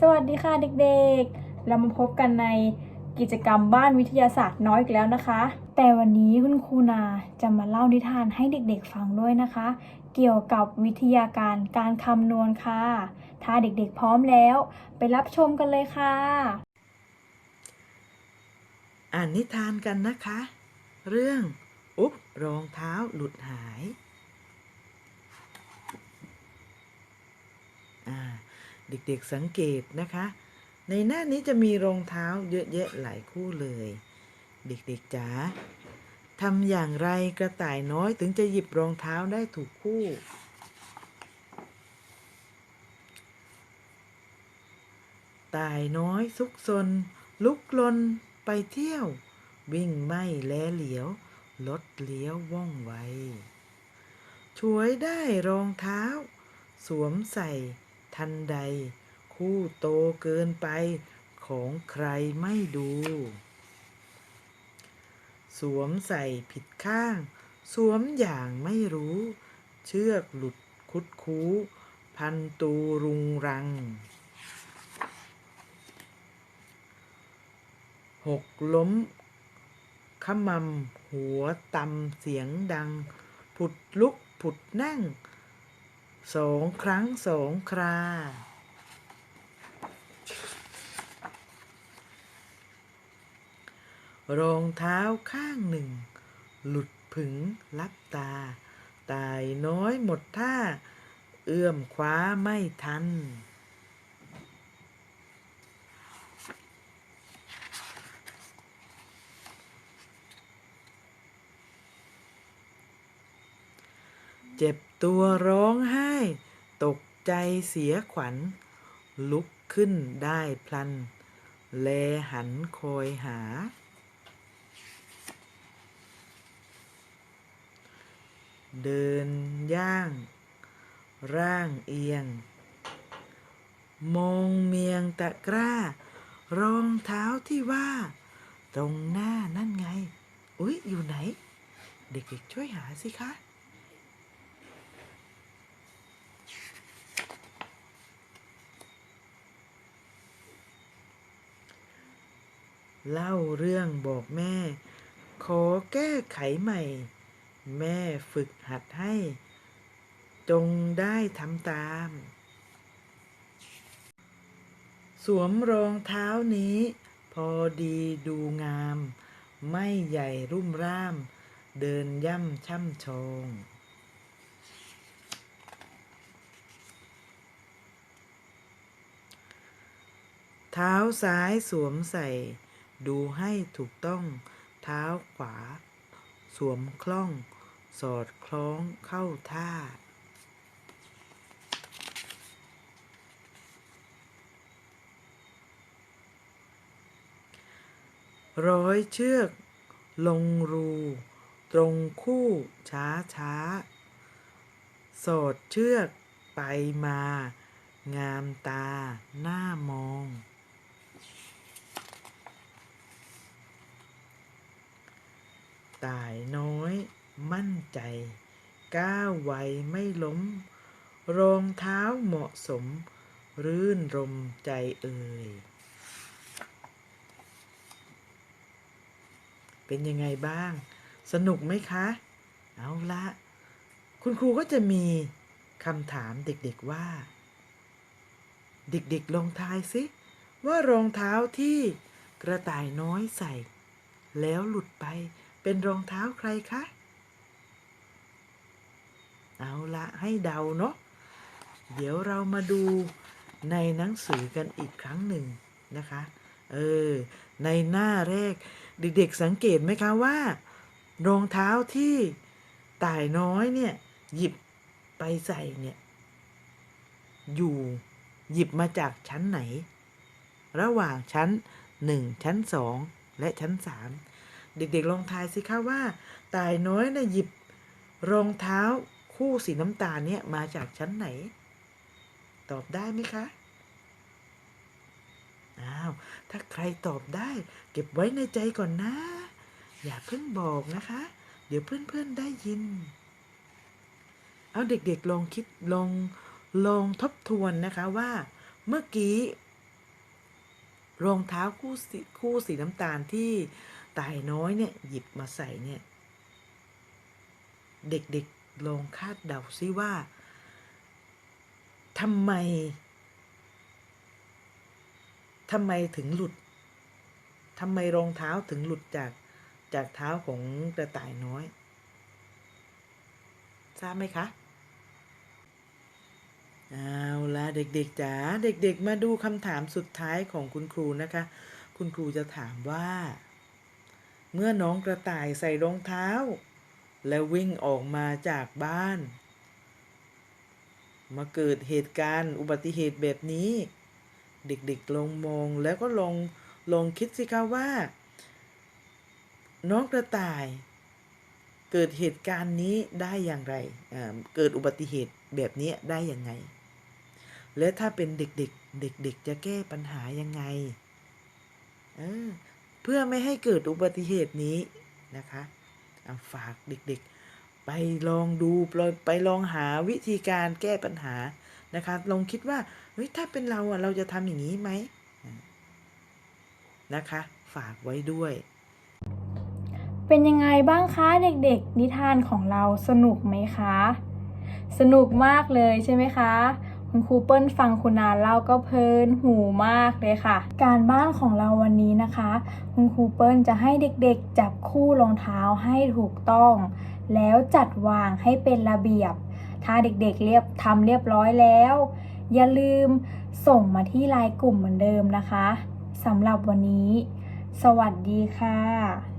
สวัสดีค่ะเด็กๆ เรามาพบกันในกิจกรรมบ้านวิทยาศาสตร์น้อยอีกแล้วนะคะ แต่วันนี้คุณครูนาจะมาเล่านิทานให้เด็กๆฟังด้วยนะคะ เกี่ยวกับวิทยาการการคำนวณค่ะ ถ้าเด็กๆพร้อมแล้ว ไปรับชมกันเลยค่ะ อ่านนิทานกันนะคะ เรื่องอุ๊บรองเท้าหลุดหาย อ่า เด็กๆสังเกตนะคะ ในหน้านี้จะมีรองเท้าเยอะแยะหลายคู่เลย เด็กๆจ๋าทำอย่างไรกระต่ายน้อยถึงจะหยิบรองเท้าได้ถูกคู่ต่ายน้อยซุกซน ลุกลนไปเที่ยว วิ่งไม่แลเหลียว ลดเลี้ยวว่องไวช่วยได้รองเท้า สวมใส่ ทันใด คู่โตเกินไปของใครไม่ดู สวมใส่ผิดข้าง สวมอย่างไม่รู้ เชือกหลุดคุดคู้ พันตูรุงรังหกล้มขมำหัวตำเสียงดัง ผุดลุกผุดนั่ง สองครั้งสองครา รองเท้าข้างหนึ่ง หลุดผึงลับตา ตายน้อยหมดท่า เอื้อมคว้าไม่ทัน เจ็บ ตัวร้องไห้ ตกใจเสียขวัญ ลุกขึ้นได้พลัน แลหันคอยหา เดินย่าง ร่างเอียง มองเมียงตะกร้า รองเท้าที่ว่า ตรงหน้านั่นไง อุ๊ย อยู่ไหน เด็กๆช่วยหาสิคะ เล่าเรื่องบอกแม่ ขอแก้ไขใหม่ แม่ฝึกหัดให้ จงได้ทำตาม สวมรองเท้านี้ พอดีดูงาม ไม่ใหญ่รุ่มร่าม เดินย่ำช่ำชองเท้าซ้ายสวมใส่ ดูให้ถูกต้อง เท้าขวา สวมคล่อง สอดคล้องเข้าท่า ร้อยเชือก ลงรู ตรงคู่ช้าช้า สอดเชือกไปมา งามตาหน้ามอง ตายน้อย มั่นใจ ก้าวไวไม่ล้ม รองเท้าเหมาะสม รื่นรมใจเอ่ย เป็นยังไงบ้าง สนุกไหมคะ เอาละ คุณครูก็จะมีคำถามเด็กๆว่า เด็กๆลองทายสิว่ารองเท้าที่กระต่ายน้อยใส่ แล้วหลุดไป เป็นรองเท้าใครคะ เอาละให้เดาเนาะ เดี๋ยวเรามาดูในหนังสือกันอีกครั้งหนึ่งนะคะ เออ ในหน้าแรก เด็กๆสังเกตไหมคะว่า รองเท้าที่ต่ายน้อยเนี่ย หยิบไปใส่เนี่ย อยู่หยิบมาจากชั้นไหน ระหว่างชั้นหนึ่งชั้นสองและชั้นสาม เด็กๆลองทายสิคะว่า ตายน้อยนะ่ะหยิบรองเท้าคู่สีน้ำตาลเนี่ยมาจากชั้นไหน ตอบได้ไหมคะอ้าวถ้าใครตอบได้ เก็บไว้ในใจก่อนนะ อย่าเพิ่งบอกนะคะ เดี๋ยวเพื่อนๆได้ยิน เอาเด็กๆลองคิดลองลองทบทวนนะคะว่าเมื่อกี้รองเท้าคู่สีคู่สีน้ำตาลที่ ตายน้อยเนี่ยหยิบมาใส่เนี่ย เด็กๆลองคาดเดาซิว่าทำไมทำไมถึงหลุดทำไมรองเท้าถึงหลุดจากจากเท้าของกระต่ายน้อย ทราบไหมคะ เอาละเด็กๆจ๋าเด็กๆ มาดูคำถามสุดท้ายของคุณครูนะคะ คุณครูจะถามว่า เมื่อน้องกระต่ายใส่รองเท้า แล้ววิ่งออกมาจากบ้าน มาเกิดเหตุการณ์อุบัติเหตุแบบนี้ เด็กๆลองมองแล้วก็ลองลองคิดสิคะว่า น้องกระต่าย เกิดเหตุการณ์นี้ได้อย่างไรเกิดอุบัติเหตุแบบนี้ได้ยังไง และถ้าเป็นเด็กๆ เด็กๆ จะแก้ปัญหายังไง เออ เพื่อไม่ให้เกิดอุบัติเหตุนี้นะคะเอาฝากเด็กๆ ไปลองดูไปลองหาวิธีการแก้ปัญหานะคะลองคิดว่าเฮ้ยถ้าเป็นเราอะเราจะทำอย่างนี้ไหมนะคะ ฝากไว้ด้วย เป็นยังไงบ้างคะเด็กๆ นิทานของเราสนุกไหมคะ สนุกมากเลยใช่ไหมคะ คุณครูเปิ้ลฟังคุณนาเล่าก็เพลินหูมากเลยค่ะ การบ้านของเราวันนี้นะคะ คุณครูเปิ้ลจะให้เด็กๆ จับคู่รองเท้าให้ถูกต้อง แล้วจัดวางให้เป็นระเบียบ ถ้าเด็กๆเรียบทำเรียบร้อยแล้ว อย่าลืมส่งมาที่ไลน์กลุ่มเหมือนเดิมนะคะสำหรับวันนี้ สวัสดีค่ะ